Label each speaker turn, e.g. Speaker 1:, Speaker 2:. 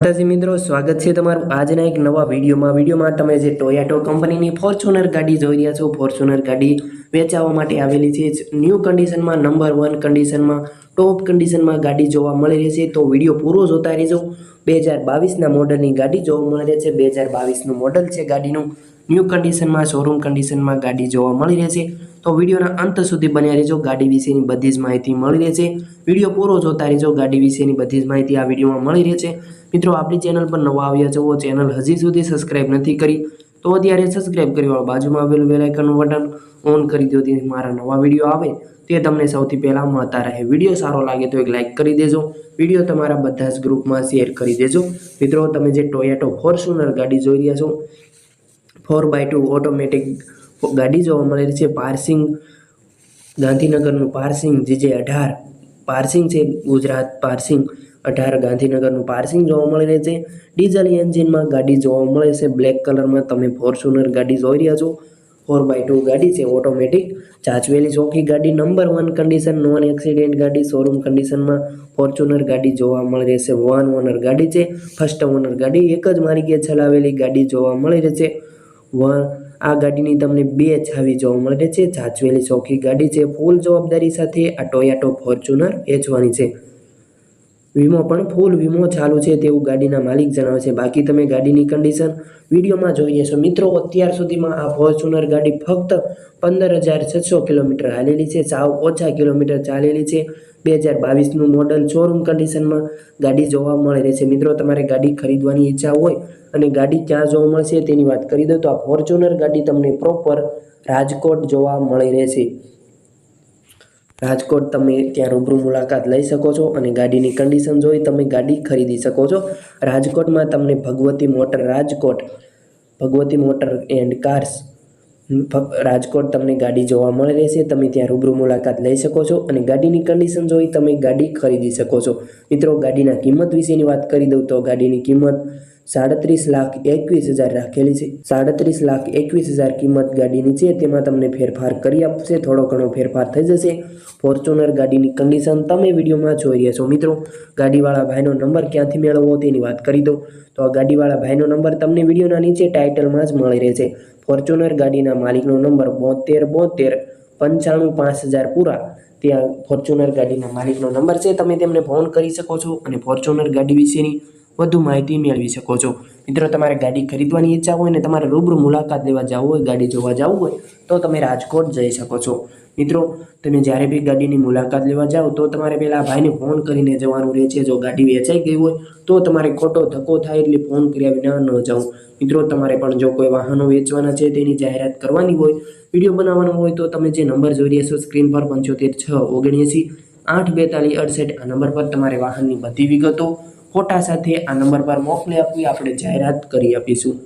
Speaker 1: માતાજી મિત્રો, સ્વાગત છે તમારું આજના એક નવા વિડીયોમાં. વિડીયોમાં તમે જે ટોયાટો કંપનીની ફોર્ચ્યુનર ગાડી જોઈ રહ્યા છો ફોર્ચ્યુનર ગાડી વેચાવા માટે આવેલી છે. ન્યૂ કન્ડિશનમાં નંબર વન કન્ડિશનમાં ટોપ કન્ડિશનમાં ગાડી જોવા મળી રહી છે. તો વીડિયો પૂરો જોતા રહેજો. બે હજાર બાવીસના મોડલની ગાડી જોવા મળી રહી છે. બે હજાર બાવીસનું મોડલ છે ગાડીનું. ન્યૂ કન્ડિશનમાં શોરૂમ કન્ડિશનમાં ગાડી જોવા મળી રહે છે. તો વિડીયોના અંત સુધી બન્યા રહેજો. ગાડી વિશેની બધી જ માહિતી મળી રહે છે વીડિયો પૂરો જોતા રહેજો. ગાડી વિશેની બધી જ માહિતી આ વિડીયોમાં મળી રહે છે મિત્રો, આપણી ચેનલ પર નવા આવ્યા છો, ચેનલ હજી સુધી સબસ્ક્રાઈબ નથી કરી, તો અત્યારે સબસ્ક્રાઇબ કરી વાળો બાજુમાં આવેલું બેલ આઇકનનું બટન ઓન કરી દો તેથી મારા નવા વીડિયો આવે. તે તમને સૌથી પહેલાં મળતા રહે. વીડિયો સારો લાગે તો એક લાઇક કરી દેજો. વીડિયો તમારા બધા જ ગ્રુપમાં શેર કરી દેજો. મિત્રો, તમે જે ટોયેટો ફોર્ચ્યુનર ગાડી જોઈ રહ્યા છો ફોર બાય ટુ ઓટોમેટિક ગાડી જોવા મળે છે. પાર્સિંગ ગાંધીનગરનું પાર્સિંગ, જે જે અઢાર પાર્સિંગ છે, ગુજરાત પાર્સિંગ, અઢાર ગાંધીનગરનું પાર્સિંગ જોવા મળી રહે છે. ડીઝલ એન્જિનમાં ગાડી જોવા મળે છે. બ્લેક કલરમાં તમે ફોર્ચ્યુનર ગાડી જોઈ રહ્યા છો. ફોર બાય ટુ ગાડી છે, ઓટોમેટિક ચાચવેલી ચોકી ગાડી. Number one condition, non accident ગાડી. શોરૂમ કન્ડિશનમાં ફોર્ચ્યુનર ગાડી જોવા મળી રહેશે વન ઓનર ગાડી છે, ફર્સ્ટ ઓનર ગાડી. એક જ માર્ગે ચલાવેલી ગાડી જોવા મળી રહેશે વન આ ગાડીની તમને બે છાવી જોવા મળે છે. જાચવેલી ચોખ્ખી ગાડી છે. ફૂલ જવાબદારી સાથે આ ટોયાટો ફોર્ચ્યુનર વેચવાની છે. વીમો પણ ફૂલ વીમો ચાલુ છે તેવું ગાડીના માલિક જણાવે છે. બાકી તમે ગાડીની કન્ડિશન વિડીયોમાં જોઈએ છો. મિત્રો, અત્યાર સુધીમાં આ ફોર્ચ્યુનર ગાડી ફક્ત પંદર હજાર છસો કિલોમીટર હાલેલી છે. સાવ ઓછા કિલોમીટર ચાલેલી છે. બે હજાર બાવીસનું મોડલ શોરૂમ કન્ડિશનમાં ગાડી જોવા મળે રહે છે. મિત્રો, તમારે ગાડી ખરીદવાની ઈચ્છા હોય અને ગાડી ક્યાં જોવા મળશે તેની વાત કરી દો તો આ ફોર્ચ્યુનર ગાડી તમને પ્રોપર રાજકોટ જોવા મળી રહેશે રાજકોટ તમે ત્યાં રૂબરૂ મુલાકાત લઈ શકો છો અને ગાડીની કન્ડિશન જોઈ તમે ગાડી ખરીદી શકો છો. રાજકોટમાં તમને Bhagwati motor Rajkot, Bhagwati motor and cars Rajkot તમને ગાડી જોવા મળી રહેશે, તમે ત્યાં રૂબરૂ મુલાકાત લઈ શકો છો અને ગાડીની કન્ડિશન જોઈ તમે ગાડી ખરીદી શકો છો. મિત્રો, ગાડીના કિંમત વિશેની વાત કરી દઉં તો ગાડીની કિંમત સાડત્રીસ લાખ એકવીસ હજાર રાખેલી છે. સાડત્રીસ લાખ એકવીસ હજાર કિંમત ગાડીની છે, તેમાં તમને ફેરફાર કરી આપશે. થોડો ઘણો ફેરફાર થઈ જશે. ફોર્ચ્યુનર ગાડીની કન્ડિશન તમે વિડીયોમાં જોઈ રહ્યા છો મિત્રો. ગાડીવાળા ભાઈનો નંબર ક્યાંથી મેળવવો તેની વાત કરી દો તો આ ગાડીવાળા ભાઈનો નંબર તમને વિડીયોના નીચે ટાઇટલમાં જ મળી રહેશે. ફોર્ચ્યુનર ગાડીના માલિકનો નંબર બોતેર બોતેર પંચાણું પાંચ હજાર પૂરા. ત્યાં ફોર્ચ્યુનર ગાડીના માલિકનો નંબર છે. તમે તેમને ફોન કરી શકો છો અને ફોર્ચ્યુનર ગાડી વિશેની વધુ માહિતી મેળવી શકો છો. મિત્રો, તમારે ગાડી ખરીદવાની ઈચ્છા હોય ને તમારે રૂબરૂ મુલાકાત લેવા જવું હોય, ગાડી જોવા જવું હોય, તો તમે રાજકોટ જઈ શકો છો. મિત્રો, તમે જ્યારે બી ગાડીની મુલાકાત લેવા જાઓ, તો તમારે પહેલાં ભાઈને ફોન કરીને જવાનું રહે છે. જો ગાડી વેચાઈ ગઈ હોય, તો તમારે ખોટો ધક્કો થાય એટલે ફોન કર્યા વિના ન જાઓ. મિત્રો, તમારે પણ જો કોઈ વાહનો વેચવાના છે, તેની જાહેરાત કરવાની હોય, વીડિયો બનાવવાનો હોય, તો તમે જે નંબર જોઈ રહ્યા છો, સ્ક્રીન પર પંચોતેર છ ઓગણએંસી આઠ બેતાલીસ અડસઠ આ નંબર પર તમારે વાહનની બધી વિગતો ફોટા સાથે આ નંબર પર મોકલી આપવી આપણે જાહેરાત કરી આપીશું.